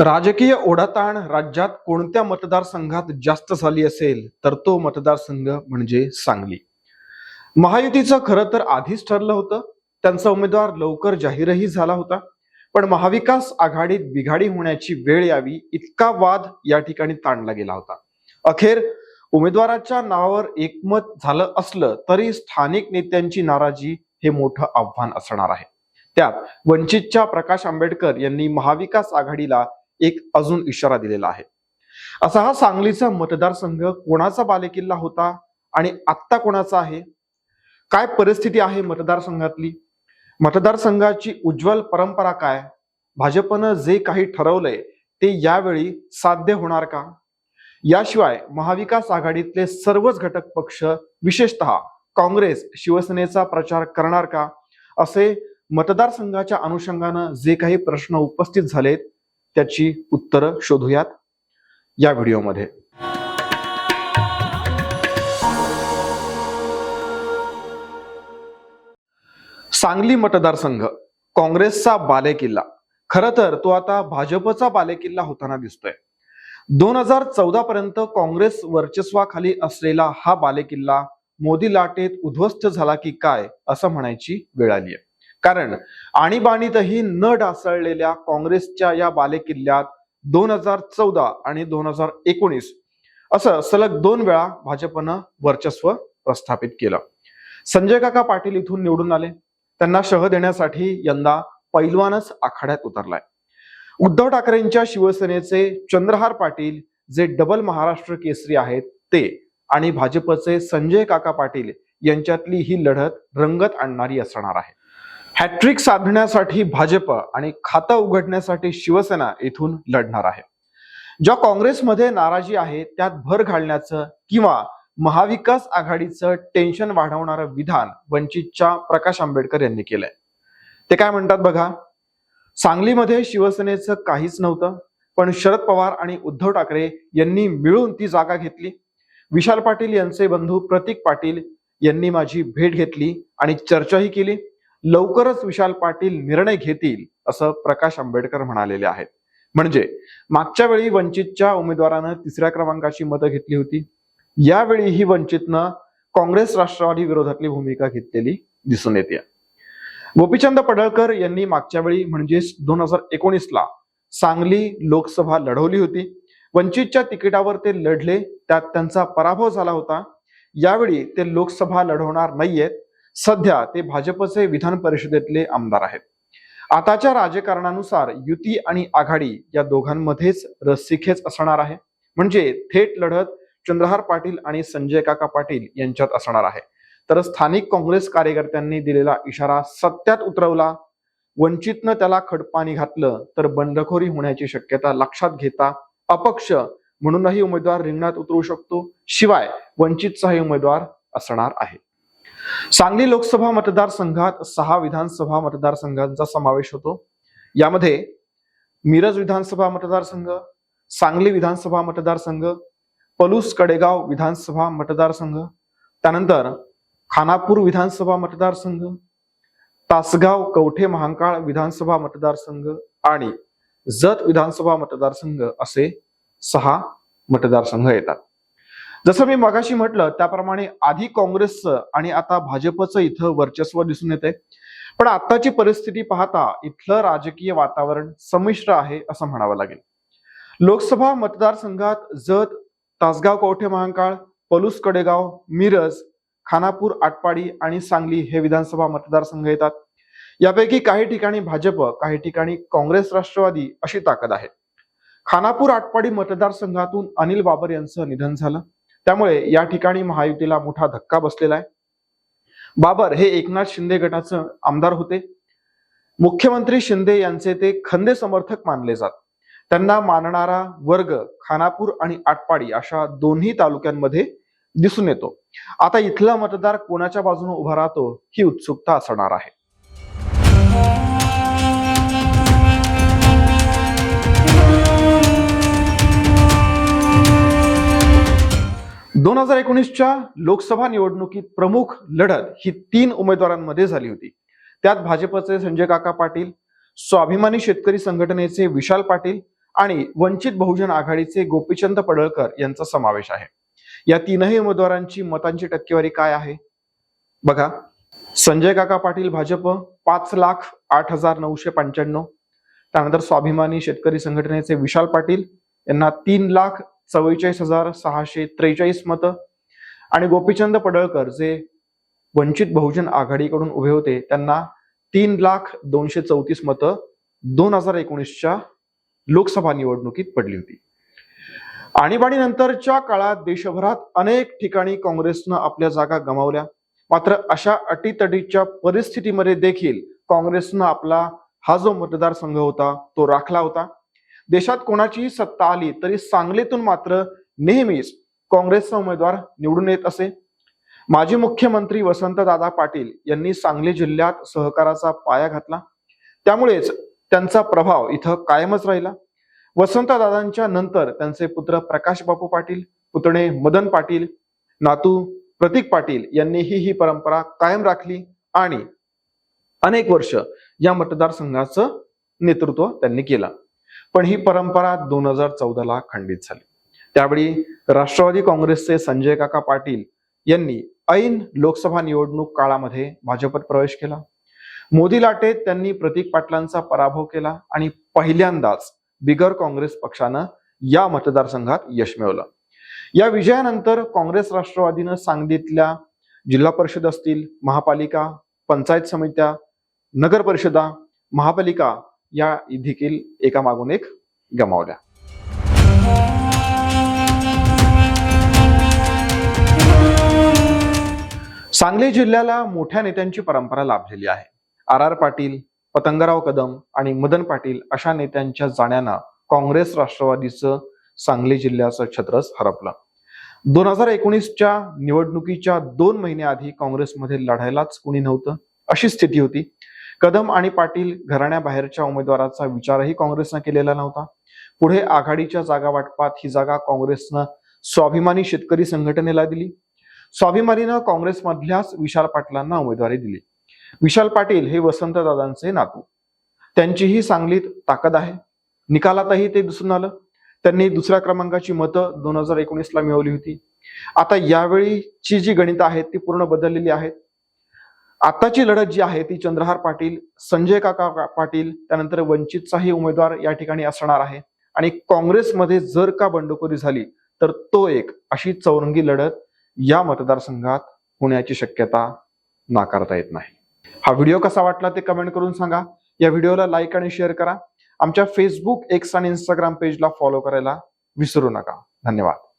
राजकीय ओढाताण राज्यात कोणत्या मतदारसंघात जास्त झाली असेल तर तो मतदारसंघ म्हणजे सांगली. महायुतीचं खरं तर आधीच ठरलं होतं. त्यांचा उमेदवार लवकर जाहीरही झाला होता. पण महाविकास आघाडीत बिघाडी होण्याची वेळ यावी इतका वाद या ठिकाणी ताणला गेला होता. अखेर उमेदवाराच्या नावावर एकमत झालं असलं तरी स्थानिक नेत्यांची नाराजी हे मोठं आव्हान असणार आहे. त्यात वंचितच्या प्रकाश आंबेडकर यांनी महाविकास आघाडीला एक अजून इशारा दिलेला आहे. असा हा सांगलीचा मतदारसंघ कोणाचा बालेकिल्ला होता आणि आत्ता कोणाचा आहे? काय परिस्थिती आहे मतदारसंघातली? मतदारसंघाची उज्ज्वल परंपरा काय? भाजपनं जे काही ठरवलंय ते यावेळी साध्य होणार का? याशिवाय महाविकास आघाडीतले सर्वच घटक पक्ष विशेषतः काँग्रेस शिवसेनेचा प्रचार करणार का? असे मतदारसंघाच्या अनुषंगानं जे काही प्रश्न उपस्थित झालेत त्याची उत्तरं शोधूयात या व्हिडिओमध्ये. सांगली मतदारसंघ काँग्रेसचा बालेकिल्ला. खर तर तो आता भाजपचा बालेकिल्ला होताना दिसतोय. दोन हजार चौदा पर्यंत काँग्रेस वर्चस्वाखाली असलेला हा बालेकिल्ला मोदी लाटेत उद्ध्वस्त झाला की काय असं म्हणायची वेळ आली आहे कारण आणीबाणीतही न ढासळलेल्या काँग्रेसच्या या बालेकिल्ल्यात दोन हजार चौदा आणि दोन हजार एकोणीस असं सलग दोन वेळा भाजपनं वर्चस्व प्रस्थापित केलं. संजय काका पाटील इथून निवडून आले. त्यांना शह देण्यासाठी यंदा पैलवानच आखाड्यात उतरलाय. उद्धव ठाकरेंच्या शिवसेनेचे चंद्रहार पाटील जे डबल महाराष्ट्र केसरी आहेत ते आणि भाजपचे संजय काका पाटील यांच्यातली ही लढत रंगत आणणारी असणार आहे. हॅट्रिक साधण्यासाठी भाजप आणि खातं उघडण्यासाठी शिवसेना इथून लढणार आहे. ज्या काँग्रेसमध्ये नाराजी आहे त्यात भर घालण्याचं किंवा महाविकास आघाडीचं टेन्शन वाढवणारं विधान वंचितच्या प्रकाश आंबेडकर यांनी केलंय. ते काय म्हणतात बघा? सांगलीमध्ये शिवसेनेचं काहीच नव्हतं पण शरद पवार आणि उद्धव ठाकरे यांनी मिळून ती जागा घेतली. विशाल पाटील यांचे बंधू प्रतीक पाटील यांनी माझी भेट घेतली आणि चर्चाही केली. लवकरच विशाल पाटील निर्णय घेतील असं प्रकाश आंबेडकर म्हणालेले आहेत. म्हणजे मागच्या वेळी वंचितच्या उमेदवारानं तिसऱ्या क्रमांकाची मतं घेतली होती. यावेळी ही वंचितनं काँग्रेस राष्ट्रवादी विरोधातली भूमिका घेतलेली दिसून येते. गोपीचंद पडळकर यांनी मागच्या वेळी म्हणजेच दोन हजार एकोणीसला सांगली लोकसभा लढवली होती. वंचितच्या तिकिटावर ते लढले त्यात त्यांचा पराभव झाला होता. यावेळी ते लोकसभा लढवणार नाहीयेत. सध्या ते भाजपचे विधान परिषदेतले आमदार आहेत. आताच्या राजकारणानुसार युती आणि आघाडी या दोघांमध्येच रस्सीखेच असणार आहे. म्हणजे थेट लढत चंद्रहार पाटील आणि संजय काका पाटील यांच्यात असणार आहे. तर स्थानिक काँग्रेस कार्यकर्त्यांनी दिलेला इशारा सत्यात उतरवला. वंचितनं त्याला खडपाणी घातलं तर बंडखोरी होण्याची शक्यता लक्षात घेता अपक्ष म्हणूनही उमेदवार रिंगणात उतरू शकतो. शिवाय वंचितचाही उमेदवार असणार आहे. सांगली लोकसभा मतदारसंघात सहा विधानसभा मतदारसंघांचा समावेश होतो. यामध्ये मिरज विधानसभा मतदारसंघ सांगली विधानसभा मतदारसंघ पलूस कडेगाव विधानसभा मतदारसंघ त्यानंतर खानापूर विधानसभा मतदारसंघ तासगाव कवठे महांकाळ विधानसभा मतदारसंघ आणि जत विधानसभा मतदारसंघ असे सहा मतदारसंघ येतात. जसं मी मगाशी म्हटलं त्याप्रमाणे आधी काँग्रेसचं आणि आता भाजपचं इथं वर्चस्व दिसून येते पण आताची परिस्थिती पाहता इथलं राजकीय वातावरण संमिश्र आहे असं म्हणावं लागेल. लोकसभा मतदारसंघात जत तासगाव कवठे महांकाळ पलूस कडेगाव मिरज खानापूर आटपाडी आणि सांगली हे विधानसभा मतदारसंघ येतात. यापैकी काही ठिकाणी भाजप काही ठिकाणी काँग्रेस राष्ट्रवादी अशी ताकद आहे. खानापूर आटपाडी मतदारसंघातून अनिल बाबर यांचं निधन झालं. त्यामुळे या ठिकाणी महायुतीला मोठा धक्का बसलेला आहे. बाबर हे एकनाथ शिंदे गटाचं आमदार होते. मुख्यमंत्री शिंदे यांचे ते खंदे समर्थक मानले जात. त्यांना मानणारा वर्ग खानापूर आणि आटपाडी अशा दोन्ही तालुक्यांमध्ये दिसून येतो. आता इथला मतदार कोणाच्या बाजूने उभा राहतो ही उत्सुकता असणार आहे. दोन हजार एकोणीसच्या लोकसभा निवडणुकीत प्रमुख लढत ही तीन उमेदवारांमध्ये झाली होती. त्यात भाजपचे संजय काका पाटील स्वाभिमानी शेतकरी संघटनेचे विशाल पाटील आणि वंचित बहुजन आघाडीचे गोपीचंद पडळकर यांचा समावेश आहे. या तीनही उमेदवारांची मतांची टक्केवारी काय आहे? बघा संजय काका पाटील भाजप पाच लाख आठ हजार नऊशे पंच्याण्णव. त्यानंतर स्वाभिमानी शेतकरी संघटनेचे विशाल पाटील यांना तीन लाख चव्वेचाळीस हजार सहाशे त्रेचाळीस मतं. आणि गोपीचंद पडळकर जे वंचित बहुजन आघाडीकडून उभे होते त्यांना तीन लाख दोनशे चौतीस मतं दोन हजार एकोणीसच्या लोकसभा निवडणुकीत पडली होती. आणीबाणीनंतरच्या काळात देशभरात अनेक ठिकाणी काँग्रेसनं आपल्या जागा गमावल्या. मात्र अशा अटीतटीच्या परिस्थितीमध्ये देखील काँग्रेसनं आपला हा जो मतदारसंघ होता तो राखला होता. देशात कोणाचीही सत्ता आली तरी सांगलीतून मात्र नेहमीच काँग्रेसचा उमेदवार निवडून येत असे. माजी मुख्यमंत्री वसंतदादा पाटील यांनी सांगली जिल्ह्यात सहकाराचा पाया घातला. त्यामुळेच त्यांचा प्रभाव इथं कायमच राहिला. वसंतदादांच्या नंतर त्यांचे पुत्र प्रकाश बापू पाटील पुतणे मदन पाटील नातू प्रतीक पाटील यांनीही ही परंपरा कायम राखली आणि अनेक वर्ष या मतदारसंघाचं नेतृत्व त्यांनी केलं. पण ही परंपरा दोन हजार चौदाला खंडित झाली. त्यावेळी राष्ट्रवादी काँग्रेसचे संजय काका पाटील यांनी ऐन लोकसभा निवडणूक काळामध्ये भाजपत प्रवेश केला. मोदी लाटेत त्यांनी प्रतीक पाटलांचा पराभव केला आणि पहिल्यांदाच बिगर काँग्रेस पक्षानं या मतदारसंघात यश मिळवलं. या विजयानंतर काँग्रेस राष्ट्रवादीनं सांगलीतल्या जिल्हा परिषद असतील महापालिका पंचायत समित्या नगर परिषदा महापालिका या देखील एकामागून एक गमावल्या. सांगली जिल्ह्याला मोठ्या नेत्यांची परंपरा लाभलेली आहे. आर आर पाटील पतंगराव कदम आणि मदन पाटील अशा नेत्यांच्या जाण्यानं काँग्रेस राष्ट्रवादीचं सांगली जिल्ह्याचं छत्रच हरपलं. दोन हजार एकोणीसच्या निवडणुकीच्या दोन महिन्याआधी काँग्रेसमध्ये लढायलाच कुणी नव्हतं अशी स्थिती होती. कदम आणि पाटील घराण्याबाहेरच्या उमेदवाराचा विचारही काँग्रेसनं केलेला नव्हता. पुढे आघाडीच्या जागा वाटपात ही जागा काँग्रेसनं स्वाभिमानी शेतकरी संघटनेला दिली. स्वाभिमानीनं काँग्रेसमधल्याच विशाल पाटलांना उमेदवारी दिली. विशाल पाटील हे वसंतदादांचे नातू. त्यांचीही सांगलीत ताकद आहे. निकालातही ते दिसून आलं. त्यांनी दुसऱ्या क्रमांकाची मतं दोन हजार एकोणीसला मिळवली होती. आता यावेळीची जी गणितं आहेत ती पूर्ण बदललेली आहेत. आताची लढत जी आहे ती चंद्रहार पाटील संजय काका पाटील त्यानंतर वंचितचाही उमेदवार या ठिकाणी असणार आहे. आणि काँग्रेसमध्ये जर का बंडखोरी झाली तर तो एक अशी चौरंगी लढत या मतदारसंघात होण्याची शक्यता नाकारता येत नाही. हा व्हिडिओ कसा वाटला ते कमेंट करून सांगा. या व्हिडिओला लाईक आणि शेअर करा. आमच्या फेसबुक एक्स आणि इंस्टाग्राम पेजला फॉलो करायला विसरू नका. धन्यवाद.